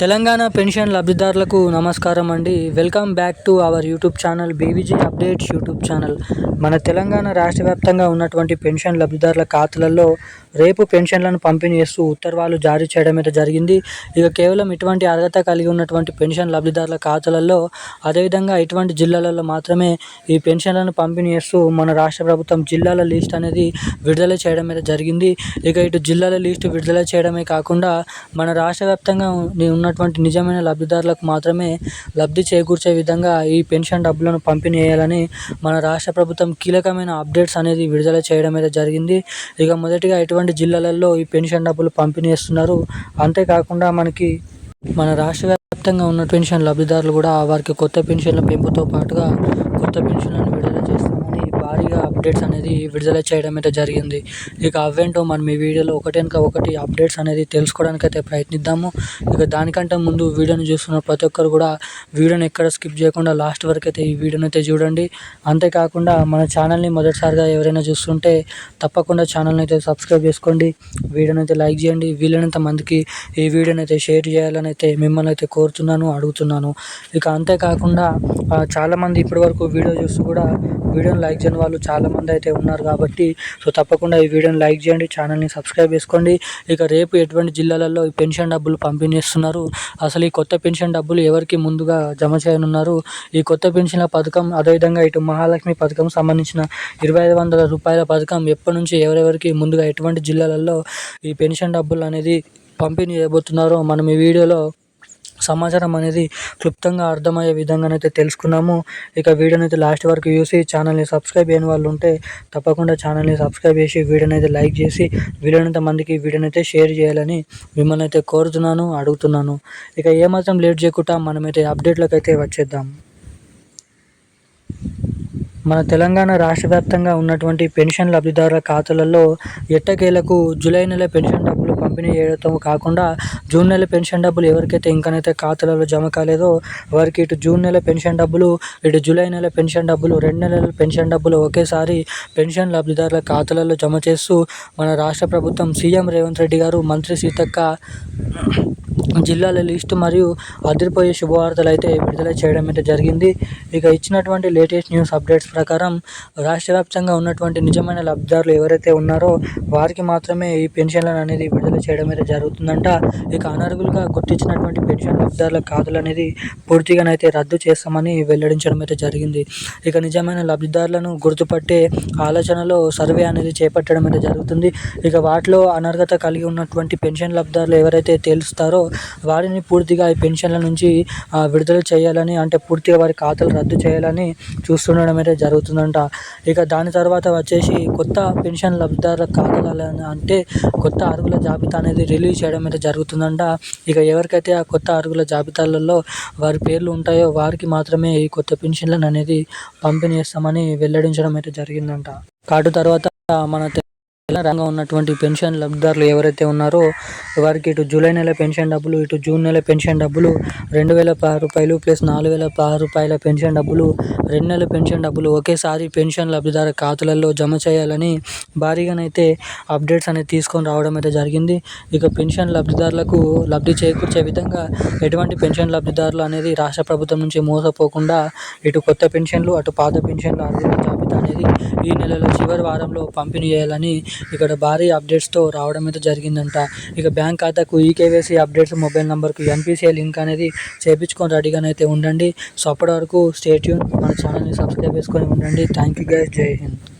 Telangana pension లబ్ధిదారులకు నమస్కారం అండి. Welcome back to our YouTube channel BVG updates YouTube channel. మన తెలంగాణ రాష్ట్ర వ్యాప్తంగా ఉన్నటువంటి పెన్షన్ లబ్ధిదారుల ఖాతాలలో రేపు పెన్షన్లను పంపిణీ చేస్తూ ఉత్తర్వులు జారీ చేయడం అయితే జరిగింది. ఇక కేవలం ఇటువంటి అర్హత కలిగి ఉన్నటువంటి పెన్షన్ లబ్ధిదారుల ఖాతాలలో అదేవిధంగా ఇటువంటి జిల్లాలలో మాత్రమే ఈ పెన్షన్లను పంపిణీ చేస్తూ మన రాష్ట్ర ప్రభుత్వం జిల్లాల లిస్ట్ అనేది విడుదల చేయడం అయితే జరిగింది. ఇక ఇటు జిల్లాల లిస్టు విడుదల చేయడమే కాకుండా మన రాష్ట్ర వ్యాప్తంగా ఉన్నటువంటి నిజమైన లబ్ధిదారులకు మాత్రమే లబ్ధి చేకూర్చే విధంగా ఈ పెన్షన్ డబ్బులను పంపిణీ చేయాలని మన రాష్ట్ర ప్రభుత్వం కీలకమైన అప్డేట్స్ అనేది విడుదల చేయడం అయితే జరిగింది. ఇక మొదటిగా ఎటువంటి జిల్లాలలో ఈ పెన్షన్ డబ్బులు పంపిణీ చేస్తున్నారు అంతేకాకుండా మనకి మన రాష్ట్ర వ్యాప్తంగా ఉన్న పెన్షన్ లబ్ధిదారులు కూడా వారికి కొత్త పెన్షన్ల పెంపుతో పాటుగా కొత్త పెన్షన్లను విడుదల చేస్తున్నారు. భారీగా అప్డేట్స్ అనేది విడుదల చేయడం అయితే జరిగింది. ఇక అవేంటో మనం ఈ వీడియోలో ఒకటి ఒకటి అప్డేట్స్ అనేది తెలుసుకోవడానికి అయితే ప్రయత్నిద్దాము. ఇక దానికంటే ముందు వీడియోని చూస్తున్న ప్రతి ఒక్కరు కూడా వీడియోని ఎక్కడ స్కిప్ చేయకుండా లాస్ట్ వరకు అయితే ఈ వీడియోని అయితే చూడండి. అంతేకాకుండా మన ఛానల్ని మొదటిసారిగా ఎవరైనా చూస్తుంటే తప్పకుండా ఛానల్ని అయితే సబ్స్క్రైబ్ చేసుకోండి. వీడియోని అయితే లైక్ చేయండి. వీలైనంత మందికి ఈ వీడియోని అయితే షేర్ చేయాలని అయితే మిమ్మల్ని అయితే కోరుతున్నాను అడుగుతున్నాను. ఇక అంతేకాకుండా చాలామంది ఇప్పటివరకు వీడియో చూస్తూ కూడా వీడియోని లైక్ చేయడం వాళ్ళు చాలామంది అయితే ఉన్నారు కాబట్టి సో తప్పకుండా ఈ వీడియోని లైక్ చేయండి ఛానల్ని సబ్స్క్రైబ్ చేసుకోండి. ఇక రేపు ఎటువంటి జిల్లాలలో ఈ పెన్షన్ డబ్బులు పంపిణీ చేస్తున్నారు అసలు ఈ కొత్త పెన్షన్ డబ్బులు ఎవరికి ముందుగా జమ చేయనున్నారు? ఈ కొత్త పెన్షన్ల పథకం అదేవిధంగా ఇటు మహాలక్ష్మి పథకం సంబంధించిన ఇరవై ఐదు వందల రూపాయల పథకం ఎప్పటి నుంచి ఎవరెవరికి ముందుగా ఎటువంటి జిల్లాలలో ఈ పెన్షన్ డబ్బులు అనేది పంపిణీ చేయబోతున్నారో మనం ఈ వీడియోలో సమాచారం అనేది క్లుప్తంగా అర్థమయ్యే విధంగానైతే తెలుసుకున్నాము. ఇక వీడియోని అయితే లాస్ట్ వరకు చూసి ఛానల్ని సబ్స్క్రైబ్ అయిన వాళ్ళు ఉంటే తప్పకుండా ఛానల్ని సబ్స్క్రైబ్ చేసి వీడియోని అయితే లైక్ చేసి వీలైనంత మందికి వీడియోనైతే షేర్ చేయాలని మిమ్మల్ని అయితే కోరుతున్నాను అడుగుతున్నాను. ఇక ఏమాత్రం లేట్ చేయకుండా మనమైతే అప్డేట్లకు అయితే వచ్చేద్దాం. మన తెలంగాణ రాష్ట్ర వ్యాప్తంగా ఉన్నటువంటి పెన్షన్ లబ్ధిదారుల ఖాతాలలో ఎట్టకేలకు జూలై నెల పెన్షన్ పంపిణీ చేయడం కాకుండా జూన్ నెల పెన్షన్ డబ్బులు ఎవరికైతే ఇంకనైతే ఖాతాలలో జమ కాలేదో వారికి ఇటు జూన్ నెల పెన్షన్ డబ్బులు ఇటు జూలై నెల పెన్షన్ డబ్బులు రెండు నెలల పెన్షన్ డబ్బులు ఒకేసారి పెన్షన్ లబ్ధిదారుల ఖాతాలలో జమ చేస్తూ మన రాష్ట్ర ప్రభుత్వం సీఎం రేవంత్ రెడ్డి గారు మంత్రి సీతక్క జిల్లాల లిస్టు మరియు అదిరిపోయే శుభవార్తలు అయితే విడుదల చేయడం అయితే జరిగింది. ఇక ఇచ్చినటువంటి లేటెస్ట్ న్యూస్ అప్డేట్స్ ప్రకారం రాష్ట్ర వ్యాప్తంగా ఉన్నటువంటి నిజమైన లబ్ధిదారులు ఎవరైతే ఉన్నారో వారికి మాత్రమే ఈ పెన్షన్లను అనేది విడుదల చేయడం అయితే జరుగుతుందంట. ఇక అనర్హులుగా గుర్తించినటువంటి పెన్షన్ లబ్ధిదారుల ఖాతాలు అనేది పూర్తిగానైతే రద్దు చేస్తామని వెల్లడించడం అయితే జరిగింది. ఇక నిజమైన లబ్ధిదారులను గుర్తుపట్టే ఆలోచనలో సర్వే అనేది చేపట్టడం అయితే జరుగుతుంది. ఇక వాటిలో అనర్హత కలిగి ఉన్నటువంటి పెన్షన్ లబ్ధిదారులు ఎవరైతే తెలుస్తారో వారిని పూర్తిగా ఈ పెన్షన్ల నుంచి విడుదల చేయాలని అంటే పూర్తిగా వారి ఖాతాలు రద్దు చేయాలని చూస్తుండడం అయితే జరుగుతుందంట. ఇక దాని తర్వాత వచ్చేసి కొత్త పెన్షన్ లబ్ధిదారుల ఖాతాలు అంటే కొత్త అరుగుల జాబితా అనేది రిలీజ్ చేయడం అయితే జరుగుతుందంట. ఇక ఎవరికైతే ఆ కొత్త అరుగుల జాబితాలలో వారి పేర్లు ఉంటాయో వారికి మాత్రమే ఈ కొత్త పెన్షన్లను అనేది పంపిణీ చేస్తామని వెల్లడించడం అయితే జరిగిందంట. కాటు తర్వాత మన రంగం ఉన్నటువంటి పెన్షన్ లబ్ధిదారులు ఎవరైతే ఉన్నారో వారికి ఇటు జూలై నెల పెన్షన్ డబ్బులు ఇటు జూన్ నెల పెన్షన్ డబ్బులు రెండు వేల పది రూపాయలు ప్లస్ నాలుగు వేల పది రూపాయల పెన్షన్ డబ్బులు రెండు నెలల పెన్షన్ డబ్బులు ఒకేసారి పెన్షన్ లబ్ధిదారు ఖాతాలలో జమ చేయాలని భారీగానైతే అప్డేట్స్ అనేది తీసుకొని రావడం అయితే జరిగింది. ఇక పెన్షన్ లబ్ధిదారులకు లబ్ధి చేకూర్చే విధంగా ఎటువంటి పెన్షన్ లబ్ధిదారులు అనేది రాష్ట్ర ప్రభుత్వం నుంచి మోసపోకుండా ఇటు కొత్త పెన్షన్లు అటు పాత పెన్షన్లు జాబితా అనేది ఈ నెలలో చివరి వారంలో పంపిణీ చేయాలని ఇక్కడ భారీ అప్డేట్స్తో రావడం అయితే జరిగిందంట. ఇక బ్యాంక్ ఖాతాకు ఈకేవైసీ అప్డేట్స్ మొబైల్ నెంబర్కు ఎన్పిసిఐ లింక్ అనేది చేపించుకొని రెడీగానైతే ఉండండి. సో అప్పటి వరకు స్టేట్యూన్ మన ఛానల్ని సబ్స్క్రైబ్ చేసుకొని ఉండండి. థ్యాంక్ యూ గైస్ జై హింద్.